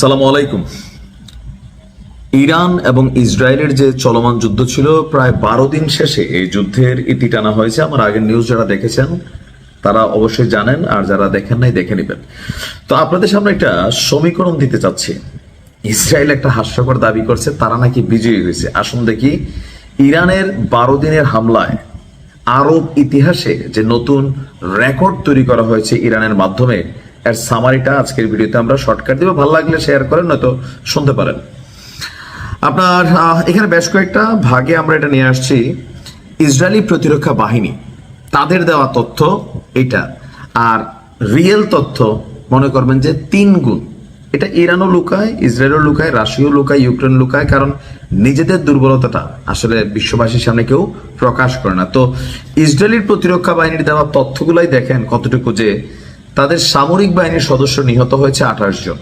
সালাম আলাইকুম। ইরান এবং ইসরায়েলের যে চলমান যুদ্ধ ছিল, প্রায় বারো দিন শেষে এই যুদ্ধের ইতি টানা হয়েছে। আমার আগের নিউজ যারা দেখেছেন, তারা অবশ্যই জানেন, আর যারা দেখেন নাই, দেখে নেবেন। তো আপনাদের সামনে একটা সমীকরণ দিতে চাচ্ছি। ইসরায়েল একটা হাস্যকর দাবি করছে, তারা নাকি বিজয়ী হয়েছে। আসুন দেখি, ইরানের বারো দিনের হামলায় আরব ইতিহাসে যে নতুন রেকর্ড তৈরি করা হয়েছে ইরানের মাধ্যমে এর সামারিটা আজকের ভিডিওতে আমরা শর্টকাট দিব। ভালো লাগলে শেয়ার করেন, নয়তো শুনতে পারেন। আপনার এখানে বেশ কয়েকটা ভাগে আমরা এটা নিয়ে আসছি। ইসরায়েলি প্রতিরক্ষা বাহিনী, তাদের দেওয়া তথ্য এটা। আর রিয়েল তথ্য, মনে করবেন যে তিন গুণ। এটা ইরানও লুকায়, ইসরায়েলও লুকায়, রাশিয়াও লুকায়, ইউক্রেন লুকায়, কারণ নিজেদের দুর্বলতাটা আসলে বিশ্ববাসীর সামনে কেউ প্রকাশ করে না। তো ইসরায়েলের প্রতিরক্ষা বাহিনীর দেওয়া তথ্যগুলাই দেখেন কতটুকু যে তাদের সামরিক বাহিনীর সদস্য নিহত হয়েছে আঠাশ জন।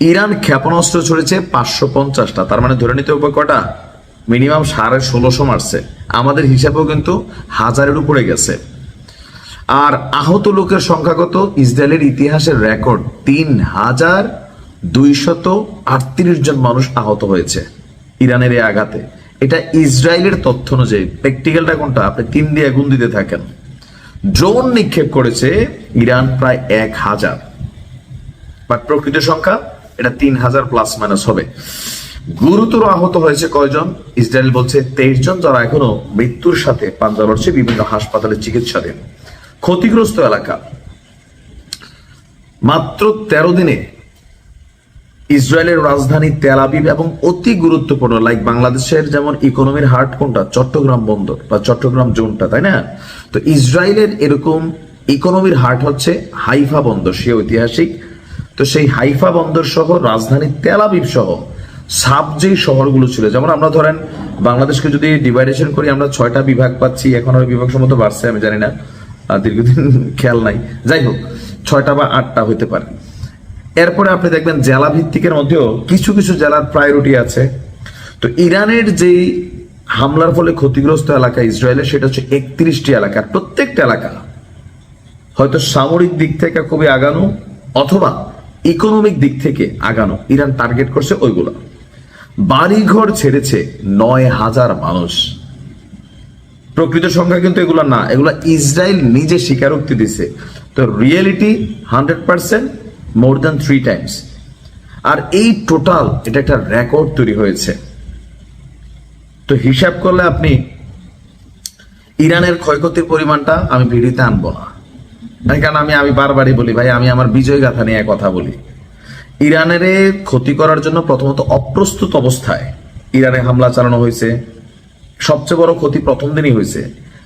ইরান ক্ষেপণাস্ত্র ছড়েছে পাঁচশো পঞ্চাশটা। তার মানে ধরে নিতে হবে কটা? মিনিমাম সাড়ে ষোলোশো মারছে। আমাদের হিসাবেও কিন্তু হাজারের উপরে গেছে। আর আহত লোকের সংখ্যাগত ইসরায়েলের ইতিহাসের রেকর্ড, তিন হাজার দুইশত আটত্রিশ জন মানুষ আহত হয়েছে ইরানের এই আঘাতে। এটা ইসরায়েলের তথ্য অনুযায়ী, প্র্যাকটিক্যালটা কোনটা? আপনি তিন দিয়ে গুণ দিতে থাকেন। ড্রোন নিক্ষেপ করেছে ইরান প্রায় এক হাজার। বাট প্রকৃত সংখ্যা, এটা তিন হাজার প্লাস মাইনাস হবে। গুরুতর আহত হয়েছে কয়জন? ইসরায়েল বলছে তেইশ জন যারা এখনও মৃত্যুর সাথে পাঞ্জা লড়ছে বিভিন্ন হাসপাতালে চিকিৎসাধীন ক্ষতিগ্রস্ত এলাকা। মাত্র তেরো দিনে ইসরায়েলের রাজধানী তেল আবিব এবং অতি গুরুত্বপূর্ণ লাইক বাংলাদেশের যেমন ইকোনমির হার্ট কোনটা? চট্টগ্রাম বন্দর বা চট্টগ্রাম জোনটা, তাই না? তো ইসরায়েলের এরকম ইকোনমির হার্ট হচ্ছে হাইফা বন্দর, সে ঐতিহাসিক। তো সেই হাইফা বন্দর সহ রাজধানী তেল আবিব সহ সাব যেই শহরগুলো ছিল, যেমন আমরা ধরেন বাংলাদেশকে যদি ডিভাইডেশন করি, আমরা ছয়টা বিভাগ পাচ্ছি, এখন আর বিভাগ সম্মত বাড়ছে, আমি জানি না। দীর্ঘদিন খেয়াল নাই। যাই হোক, ছয়টা বা আটটা হতে পারে। এরপরে আপনি দেখবেন জেলা ভিত্তিকের মধ্যেও কিছু কিছু জেলার প্রায়োরিটি আছে। তো ইরানের যেই হামলার ফলে ক্ষতিগ্রস্ত এলাকা ইসরায়েলের, সেটা হচ্ছে একত্রিশটি এলাকা। প্রত্যেকটা এলাকা হয়তো সামরিক দিক থেকে খুবই আগানো অথবা ইকোনমিক দিক থেকে আগানো। ইরান টার্গেট করছে ওইগুলো। বাড়িঘর ছেড়েছে নয় হাজার মানুষ। প্রকৃত সংখ্যা কিন্তু এগুলো না। এগুলো ইসরায়েল নিজে স্বীকারোক্তি দিছে। তো reality hundred percent more than three times আর এই টোটাল এটা একটা রেকর্ড তৈরি হয়েছে। তো হিসাব করলে আপনি ইরানের ক্ষয়ক্ষতির পরিমাণটা আমি ভিডিওতে আনব না। মানে কারণ আমি আমি বারবারই বলি ভাই, আমি আমার বিজয় গাথা নিয়ে কথা বলি। ইরানের ক্ষতি করার জন্য প্রথমত অপ্রস্তুত অবস্থায় ইরানে হামলা চালানো হয়েছে। সবচেয়ে বড় ক্ষতি প্রথম দিনই হয়েছে।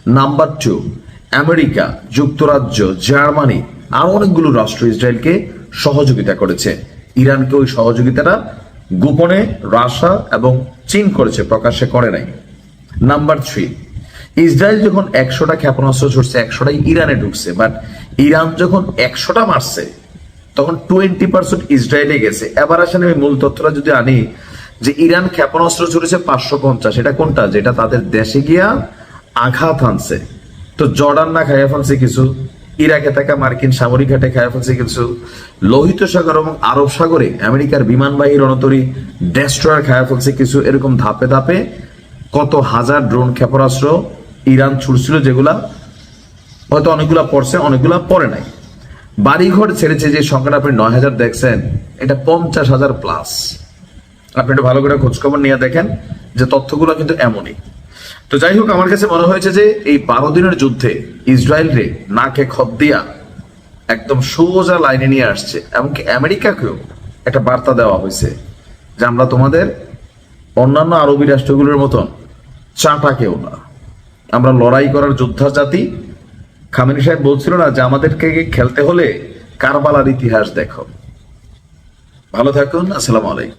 নাম্বার টু আমেরিকা, যুক্তরাজ্য, জার্মানি, আরও অনেকগুলো রাষ্ট্র ইসরায়েলকে সহযোগিতা করেছে। ইরানকে ওই সহযোগিতাটা গোপনে রাশা এবং চীন করেছে, প্রকাশ্যে করে নাই। নাম্বার থ্রি, ইসরায়েল যখন একশোটা ক্ষেপণাস্ত্র ছুটছে একশোটাই ইরানে ঢুকছে বাট ইরান যখন একশোটা মারছে, তখন টোয়েন্টি পার্সেন্ট ইসরায়েলে গেছে। এবার আসেন আমি মূল তথ্যটা যদি আনি, যে ইরান ক্ষেপণাস্ত্র ছুটেছে পাঁচশো পঞ্চাশ, এটা কোনটা? যেটা তাদের দেশে গিয়া আঘাত আনছে। তো জর্ডান না খাইয়া ফেলছে কিছু? ইরাকে থাকা মার্কিন সামরিক ঘাটে খাইয়া ফেলছে কিছু লোহিত সাগর এবং আরব সাগরে আমেরিকার বিমানবাহী রণতরী ডেস্ট্রয়ার খাইয়া ফেলছে কিছু এরকম ধাপে ধাপে। কত হাজার ড্রোন ক্ষেপণাস্ত্র ইরান ছুটছিল যেগুলা হয়তো অনেকগুলা পড়ছে, অনেকগুলা পড়ে নাই। বাড়িঘর ছেড়েছে যে সংখ্যাটা আপনি নয় হাজার দেখছেন, এটা পঞ্চাশ হাজার প্লাস আপনি একটু ভালো করে খোঁজখবর নিয়ে দেখেন যে তথ্যগুলো কিন্তু এমনই। তো যাই হোক আমার কাছে মনে হয়েছে যে এই বারো দিনের যুদ্ধে ইসরায়েল রে নাকে খত দিয়া একদম সোজা লাইনে নিয়ে আসছে। এমনকি আমেরিকাকেও একটা বার্তা দেওয়া হয়েছে যে আমরা তোমাদের অন্যান্য আরবি রাষ্ট্রগুলোর মতন চাটা কেউ না। আমরা লড়াই করার যোদ্ধা জাতি খামেনি সাহেব বলছিল না যে আমাদেরকে খেলতে হলে কারবালার ইতিহাস দেখো। ভালো থাকুন, আসসালামু আলাইকুম।